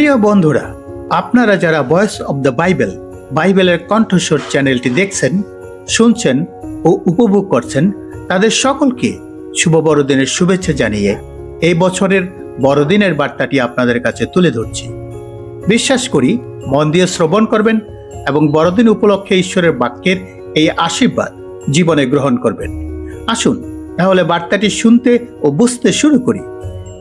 প্রিয় বন্ধুরা, আপনারা যারা ভয়েস অব দ্য বাইবেল বাইবেলের কণ্ঠস্বর চ্যানেলটি দেখছেন, শুনছেন ও উপভোগ করছেন, তাদের সকলকে শুভ বড়দিনের শুভেচ্ছা জানিয়ে এই বছরের বড়দিনের বার্তাটি আপনাদের কাছে তুলে ধরছি। বিশ্বাস করি, মন দিয়ে শ্রবণ করবেন এবং বড়দিন উপলক্ষে ঈশ্বরের বাক্যের এই আশীর্বাদ জীবনে গ্রহণ করবেন। আসুন, তাহলে বার্তাটি শুনতে ও বুঝতে শুরু করি।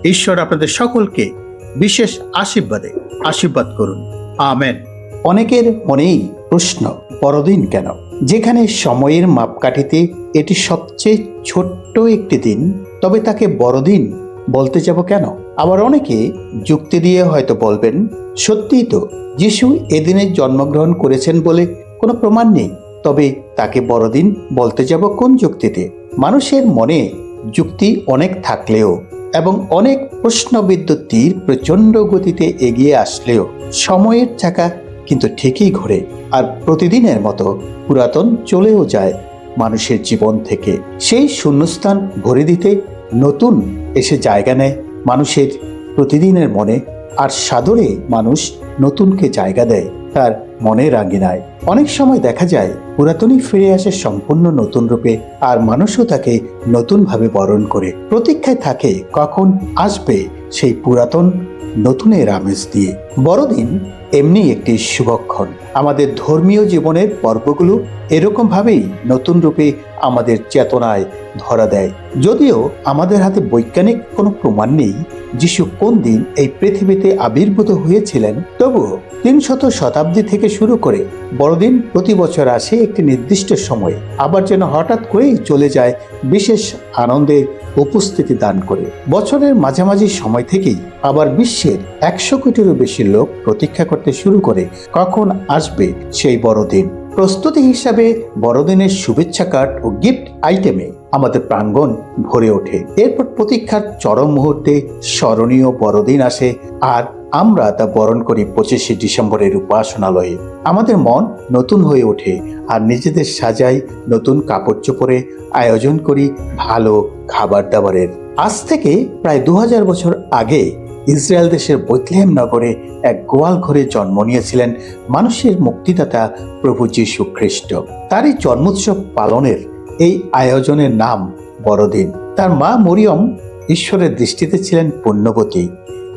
ঈশ্বর আপনাদের সকলকে বিশেষ আশীর্বাদে আশীর্বাদ করুন। আমেন। অনেকের মনেই প্রশ্ন বড়দিন কেন? যেখানে সময়ের মাপকাঠিতে এটি সবচেয়ে ছোট্ট একটি দিন, তবে তাকে বড়দিন বলতে যাব কেন? আবার অনেকে যুক্তি দিয়ে হয়তো বলবেন, সত্যিই তো যিশু এদিনে জন্মগ্রহণ করেছেন বলে কোনো প্রমাণ নেই। তবে তাকে বড়দিন বলতে যাব কোন যুক্তিতে? মানুষের মনে যুক্তি অনেক থাকলেও এবং অনেক প্রশ্নবিদ্যুৎ তীর প্রচণ্ড গতিতে এগিয়ে আসলেও সময়ের চাকা কিন্তু ঠিকই ঘোরে আর প্রতিদিনের মতো পুরাতন চলেও যায় মানুষের জীবন থেকে। সেই শূন্যস্থান ভরে দিতে নতুন এসে জায়গা নেয় মানুষের প্রতিদিনের মনে আর সাদরে মানুষ নতুনকে জায়গা দেয়। তার মনে মনের আঙ্গিনায় অনেক সময় দেখা যায়, পুরাতনই ফিরে আসে সম্পূর্ণ নতুন রূপে আর মানুষও তাকে নতুনভাবে বরণ করে। প্রতীক্ষায় থাকে কখন আসবে সেই পুরাতন, নতুনের আমেজ দিয়ে। বড়দিন এমনি একটি শুভক্ষণ। আমাদের ধর্মীয় জীবনের পর্বগুলো এরকমভাবেই নতুন রূপে আমাদের চেতনায় ধরা দেয়। যদিও আমাদের হাতে বৈজ্ঞানিক কোনো প্রমাণ নেই, যিশু কোন দিন এই পৃথিবীতে আবির্ভূত হয়েছিলেন, তবুও তিনশত শতাব্দী থেকে শুরু করে বড়দিন প্রতি বছর আসে একটি নির্দিষ্ট সময়ে, আবার যেন হঠাৎ করেই চলে যায় বিশেষ আনন্দের উপস্থিতি দান করে। বছরের মাঝামাঝি সময় থেকেই আবার বিশ্বের একশো কোটিরও বেশি লোক প্রতীক্ষা করতে শুরু করে, কখন আসবে সেই বড়দিন? প্রস্তুতি হিসাবে বড়দিনের শুভেচ্ছা কার্ড ও গিফট আইটেমে আমাদের প্রাঙ্গণ ভরে ওঠে। এরপর প্রতীক্ষার চরম মুহূর্তে স্মরণীয় বড়দিন আসে আর আমরা তা বরণ করি পঁচিশে ডিসেম্বরের উপাসনালয়ে। আমাদের মন নতুন হয়ে ওঠে আর নিজেদের সাজাই নতুন কাপড় চোপড়ে আয়োজন করি ভালো খাবার দাবারের। আজ থেকে প্রায় দু হাজার বছর আগে ইসরায়েল দেশের বৈতলেহেম নগরে এক গোয়াল ঘরে জন্ম নিয়েছিলেন মানুষের মুক্তিদাতা প্রভু যীশু খ্রিস্ট। তারই জন্মোৎসব পালনের এই আয়োজনের নাম বড়দিন। তার মা মরিয়ম ঈশ্বরের দৃষ্টিতে ছিলেন পুণ্যবতী।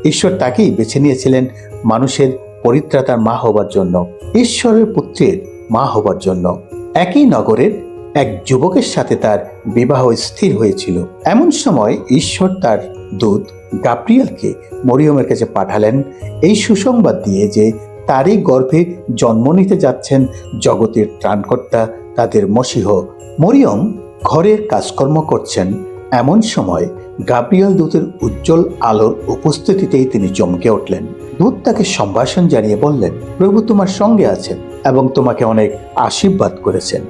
ঈশ্বর তাকেই বেছে নিয়েছিলেন মানুষের পরিত্রাতার মা হবার জন্য, ঈশ্বরের পুত্রের মা হবার জন্য। একই নগরের এক যুবকের সাথে তার বিবাহ স্থির হয়েছিল। এমন সময় ঈশ্বর তার দূত গাব্রিয়েলকে মরিয়মের কাছে পাঠালেন। এই সুসংবাদ দিয়ে যে তারই গর্ভে জন্ম নিতে যাচ্ছেন জগতের ত্রাণকর্তা তাদের মসিহ। মরিয়ম ঘরের কাজকর্ম করছেন। এমন সময় গাব্রিয়াল দূতের উজ্জ্বল আলোর উপস্থিতিতেই তিনি চমকে উঠলেন। দূত তাকে সম্ভাষণ জানিয়ে বললেন, প্রভু তোমার সঙ্গে আছেন এবং তোমাকে অনেক আশীর্বাদ করেছেন।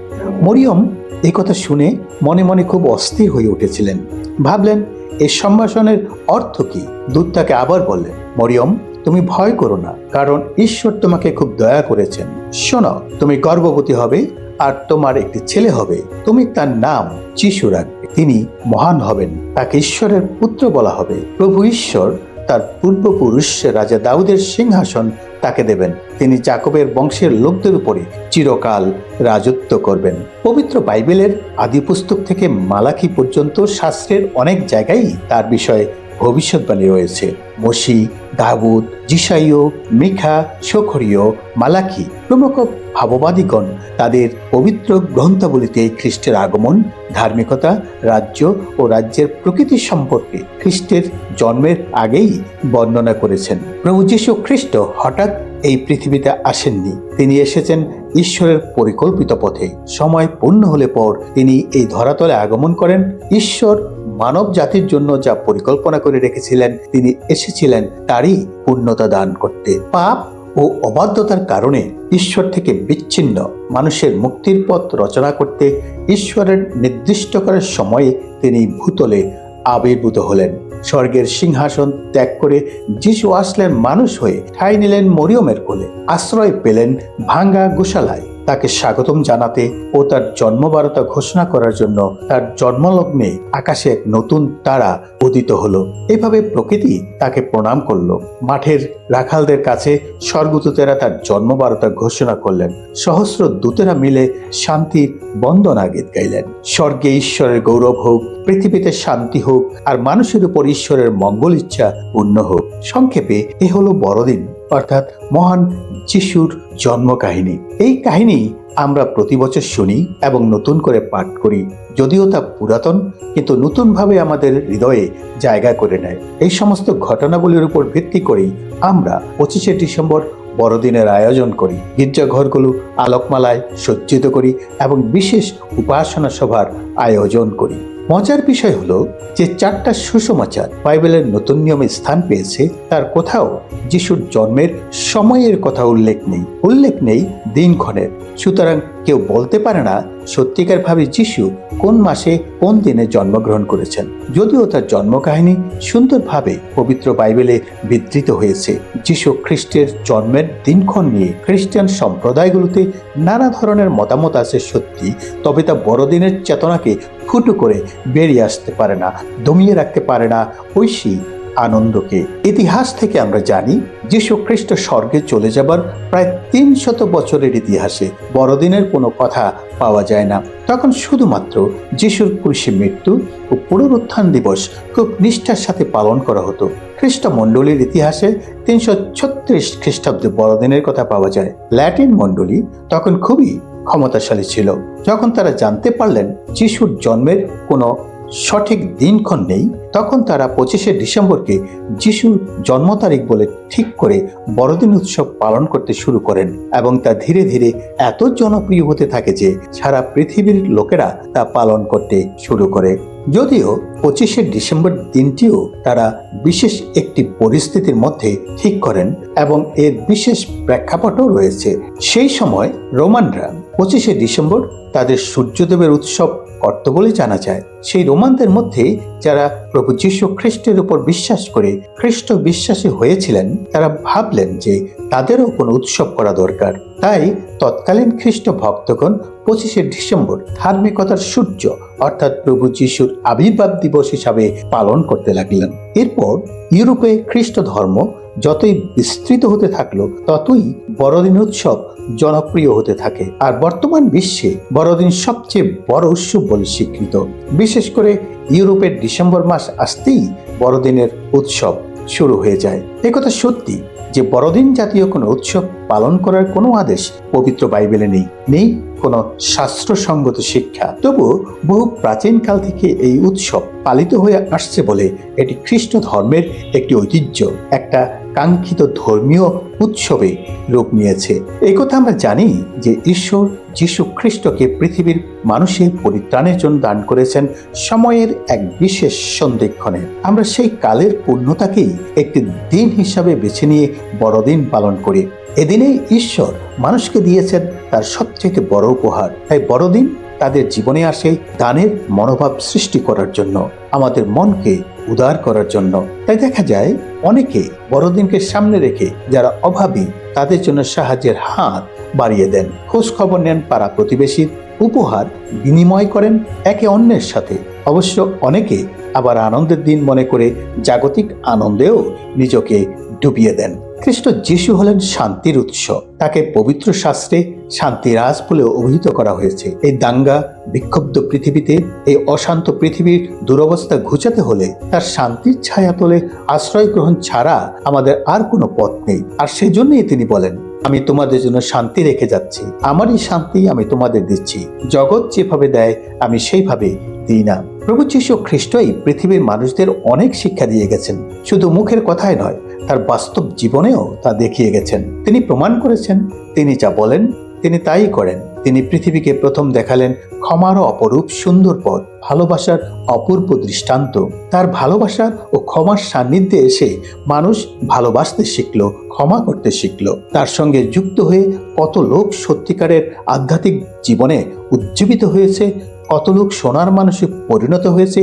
মরিয়ম এই কথা শুনে মনে মনে খুব অস্থির হয়ে উঠেছিলেন। ভাবলেন এই সম্ভাষণের অর্থ কি? দূত তাকে আবার বললেন, মরিয়ম, তুমি ভয় করো না, কারণ ঈশ্বর তোমাকে খুব দয়া করেছেন। শোনো, তুমি গর্ভবতী হবে আর তোমার একটি ছেলে হবে। তুমি তার নাম যিশু রাখবে। তিনি মহান হবেন। তাকে ঈশ্বরের পুত্র বলা হবে। প্রভু ঈশ্বর তার পূর্বপুরুষ রাজা দাউদের সিংহাসন তাকে দেবেন। তিনি জাকবের বংশের লোকদের উপরে চিরকাল রাজত্ব করবেন। পবিত্র বাইবেলের আদি পুস্তক থেকে মালাকি পর্যন্ত শাস্ত্রের অনেক জায়গায় তার বিষয়ে ভবিষ্যৎবাণী রয়েছে। মসি, দাউদ জিসাইও মিখা সখরীয় মালাকি প্রমুখ ভাববাদীগণ তাদের পবিত্র গ্রন্থাবলীতে খ্রিস্টের আগমন, ধার্মিকতা, রাজ্য ও রাজ্যের প্রকৃতি সম্পর্কে খ্রিস্টের জন্মের আগেই বর্ণনা করেছেন। প্রভু যীশু খ্রিস্ট হঠাৎ এই পৃথিবীতে আসেননি। তিনি এসেছেন ঈশ্বরের পরিকল্পিত পথে। সময় পূর্ণ হলে পর তিনি এই ধরাতলে আগমন করেন। ঈশ্বর মানব জাতির জন্য যা পরিকল্পনা করে রেখেছিলেন, তিনি এসেছিলেন তারই পূর্ণতা দান করতে। পাপ ও অবাধ্যতার কারণে ঈশ্বর থেকে বিচ্ছিন্ন। মানুষের মুক্তির পথ রচনা করতে ঈশ্বরের নির্দিষ্ট করার সময়ে তিনি ভূতলে আবির্ভূত হলেন। স্বর্গের সিংহাসন ত্যাগ করে যিশু আসলেন মানুষ হয়ে ঠাই নিলেন মরিয়মের কোলে। আশ্রয় পেলেন ভাঙ্গা গোশালায়। তাকে স্বাগতম জানাতে ও তার জন্মবারতা ঘোষণা করার জন্য তার জন্মলগ্নে আকাশে এক নতুন তারা উদিত হলো। এভাবে প্রকৃতি তাকে প্রণাম করল। মাঠের রাখালদের কাছে স্বর্গদূতেরা তার জন্মবারতা ঘোষণা করলেন। সহস্র দূতেরা মিলে শান্তির বন্দনা গীত গাইলেন। স্বর্গে ঈশ্বরের গৌরব হোক, পৃথিবীতে শান্তি হোক, আর মানুষের উপর ঈশ্বরের মঙ্গল ইচ্ছা পূর্ণ হোক। সংক্ষেপে এ হলো বড়দিন। অর্থাৎ মহান যিশুর জন্ম কাহিনী এই কাহিনী আমরা প্রতি বছর শুনি এবং নতুন করে পাঠ করি। যদিও তা পুরাতন, কিন্তু নতুনভাবে আমাদের হৃদয়ে জায়গা করে নেয়। এই সমস্ত ঘটনাগুলির উপর ভিত্তি করেই আমরা পঁচিশে ডিসেম্বর বড়দিনের আয়োজন করি। গির্জাঘরগুলো আলোকমালায় সজ্জিত করি এবং বিশেষ উপাসনা সভার আয়োজন করি। মজার বিষয় হলো যে চারটা সুষমাচার বাইবেলের নতুন নিয়মে স্থান পেয়েছে, তার কোথাও যিশুর জন্মের সময়ের কথা উল্লেখ নেই। উল্লেখ নেই দিনক্ষণের সুতরাং কেউ বলতে পারে না সত্যিকার ভাবে যিশু কোন মাসে কোন দিনে জন্মগ্রহণ করেছেন। যদিও তার জন্মকাহিনী সুন্দরভাবে পবিত্র বাইবেলে বিধৃত হয়েছে। যিশু খ্রিস্টের জন্মের দিনক্ষণ নিয়ে খ্রিস্টান সম্প্রদায়গুলোতে নানা ধরনের মতামত আছে সত্যি, তবে তা বড়দিনের চেতনাকে ফুটো করে বেরিয়ে আসতে পারে না, দমিয়ে রাখতে পারে না ঐশী আনন্দকে। ইতিহাস থেকে আমরা জানি যীশু খ্রিস্ট স্বর্গে চলে যাবার প্রায় তিন শত বছরের ইতিহাসে বড়দিনের কোনো কথা পাওয়া যায় না। তখন শুধুমাত্র যিশুর কৃষি মৃত্যু ও পুনরুত্থান দিবস খুব নিষ্ঠার সাথে পালন করা হতো। খ্রিস্ট মণ্ডলীর ইতিহাসে তিনশো ছত্রিশ খ্রিস্টাব্দে বড়দিনের কথা পাওয়া যায়। ল্যাটিন মণ্ডলী তখন খুবই ক্ষমতাশালী ছিল। যখন তারা জানতে পারলেন, যিশুর জন্মের কোনো সঠিক দিনক্ষণ নেই, তখন তারা পঁচিশে ডিসেম্বরকে যিশুর জন্ম তারিখ বলে ঠিক করে বড়দিন উৎসব পালন করতে শুরু করেন এবং তা ধীরে ধীরে এত জনপ্রিয় হতে থাকে যে সারা পৃথিবীর লোকেরা তা পালন করতে শুরু করে। যদিও পঁচিশে ডিসেম্বর দিনটিও তারা বিশেষ একটি পরিস্থিতির মধ্যে ঠিক করেন এবং এর বিশেষ প্রেক্ষাপটও রয়েছে। সেই সময় রোমানরা পঁচিশে ডিসেম্বর তাদের সূর্যদেবের উৎসব করত বলে জানা যায়। সেই রোমানদের মধ্যে যারা প্রভু যীশু খ্রিস্টের উপর বিশ্বাস করে খ্রিস্ট বিশ্বাসী হয়েছিলেন, তারা ভাবলেন যে তাদেরও কোনো উৎসব করা দরকার। তাই তৎকালীন খ্রিস্ট ভক্তগণ পঁচিশে ডিসেম্বর ধার্মিকতার সূর্য, অর্থাৎ প্রভু যিশুর আবির্ভাব দিবস হিসাবে পালন করতে লাগলেন। এরপর ইউরোপে খ্রিস্ট ধর্ম যতই বিস্তৃত হতে থাকল, ততই বড়দিন উৎসব জনপ্রিয় হতে থাকে। আর বর্তমান বিশ্বে বড়দিন সবচেয়ে বড় উৎসব বলে স্বীকৃত। বিশেষ করে ইউরোপের ডিসেম্বর মাস আসতেই বড়দিনের উৎসব শুরু হয়ে যায়। একথা সত্যি যে বড়দিন জাতীয় কোনো উৎসব পালন করার কোনো আদেশ পবিত্র বাইবেলে নেই। নেই কোনো শাস্ত্রসঙ্গত শিক্ষা। তবু বহু প্রাচীনকাল থেকে এই উৎসব পালিত হয়ে আসছে বলে এটি খ্রিস্ট ধর্মের একটি ঐতিহ্য। একটা কাঙ্ক্ষিত ধর্মীয় উৎসবে রূপ নিয়েছে। এই কথা আমরা জানি যে ঈশ্বর যীশু খ্রিস্টকে পৃথিবীর মানুষের পরিত্রাণের জন্য দান করেছেন সময়ের এক বিশেষ সন্ধিক্ষণে। আমরা সেই কালের পূর্ণতাকেই একটি দিন হিসাবে বেছে নিয়ে বড়দিন পালন করি। এদিনে ঈশ্বর মানুষকে দিয়েছেন তার সবচেয়ে বড় উপহার। তাই বড়দিন তাদের জীবনে আসে দানের মনোভাব সৃষ্টি করার জন্য, আমাদের মনকে উদার করার জন্য। তাই দেখা যায়, অনেকে বড়দিনকে সামনে রেখে যারা অভাবী, তাদের জন্য সাহায্যের হাত বাড়িয়ে দেন। খোঁজ খবর নেন পাড়া প্রতিবেশীর, উপহার বিনিময় করেন একে অন্যের সাথে। অবশ্য অনেকে আবার আনন্দের দিন মনে করে জাগতিক আনন্দেও নিজকে ডুবিয়ে দেন। খ্রিস্ট যিশু হলেন শান্তির উৎস। তাকে পবিত্র শাস্ত্রে শান্তিরাজ বলে অভিহিত করা হয়েছে। এই দাঙ্গা বিক্ষুব্ধ পৃথিবীতে, এই অশান্ত পৃথিবীর দুরবস্থা ঘুচাতে হলে তার শান্তির ছায়া তোলে আশ্রয় গ্রহণ ছাড়া আমাদের আর কোনো পথ নেই। আর সেজন্যই তিনি বলেন, আমি তোমাদের জন্য শান্তি রেখে যাচ্ছি। আমারই শান্তি আমি তোমাদের দিচ্ছি। জগৎ যেভাবে দেয়, আমি সেইভাবে দিই না। প্রভু যীশু খ্রিস্টই পৃথিবীর মানুষদের অনেক শিক্ষা দিয়ে গেছেন। শুধু মুখের কথাই নয় তার বাস্তব জীবনেও তা দেখিয়ে গেছেন। তিনি প্রমাণ করেছেন, তিনি যা বলেন, তিনি তাই করেন। তিনি পৃথিবীকে প্রথম দেখালেন ক্ষমার অপরূপ সুন্দর পথ, ভালোবাসার অপূর্ব দৃষ্টান্ত। তার ভালোবাসার ও ক্ষমার সান্নিধ্যে এসে মানুষ ভালোবাসতে শিখল, ক্ষমা করতে শিখল। তার সঙ্গে যুক্ত হয়ে কত লোক সত্যিকারের আধ্যাত্মিক জীবনে উজ্জীবিত হয়েছে, কত লোক সোনার মানুষে পরিণত হয়েছে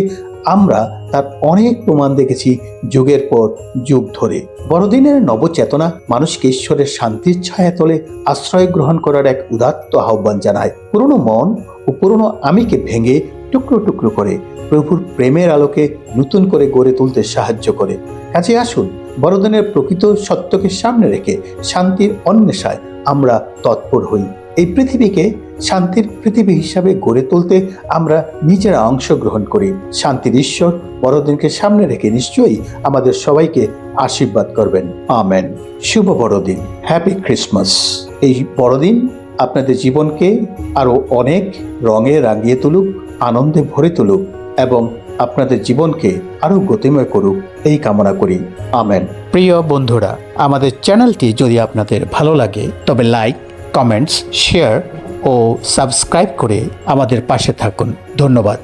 আমরা তার অনেক প্রমাণ দেখেছি যুগের পর যুগ ধরে। বড়দিনের নবচেতনা মানুষকে ঈশ্বরের শান্তির ছায়া তলে আশ্রয় গ্রহণ করার এক উদাত্ত আহ্বান জানায়। পুরনো মন ও পুরনো আমিকে ভেঙে টুকরো টুকরো করে প্রভুর প্রেমের আলোকে নতুন করে গড়ে তুলতে সাহায্য করে। কাছে আসুন, বড়দিনের প্রকৃত সত্যকে সামনে রেখে শান্তির অন্বেষায় আমরা তৎপর হই। এই পৃথিবীকে শান্তির পৃথিবী হিসাবে গড়ে তুলতে আমরা নিজেরা অংশগ্রহণ করি। শান্তির ঈশ্বর বড়দিনকে সামনে রেখে নিশ্চয়ই আমাদের সবাইকে আশীর্বাদ করবেন। আমেন। শুভ বড়দিন। Happy Christmas. এই বড়দিন আপনাদের জীবনকে আরও অনেক রঙে রাঙিয়ে তুলুক, আনন্দে ভরে তুলুক এবং আপনাদের জীবনকে আরও গতিময় করুক। এই কামনা করি। আমেন। প্রিয় বন্ধুরা, আমাদের চ্যানেলটি যদি আপনাদের ভালো লাগে তবে লাইক কমেন্টস শেয়ার ও সাবস্ক্রাইব করে আমাদের পাশে থাকুন। ধন্যবাদ।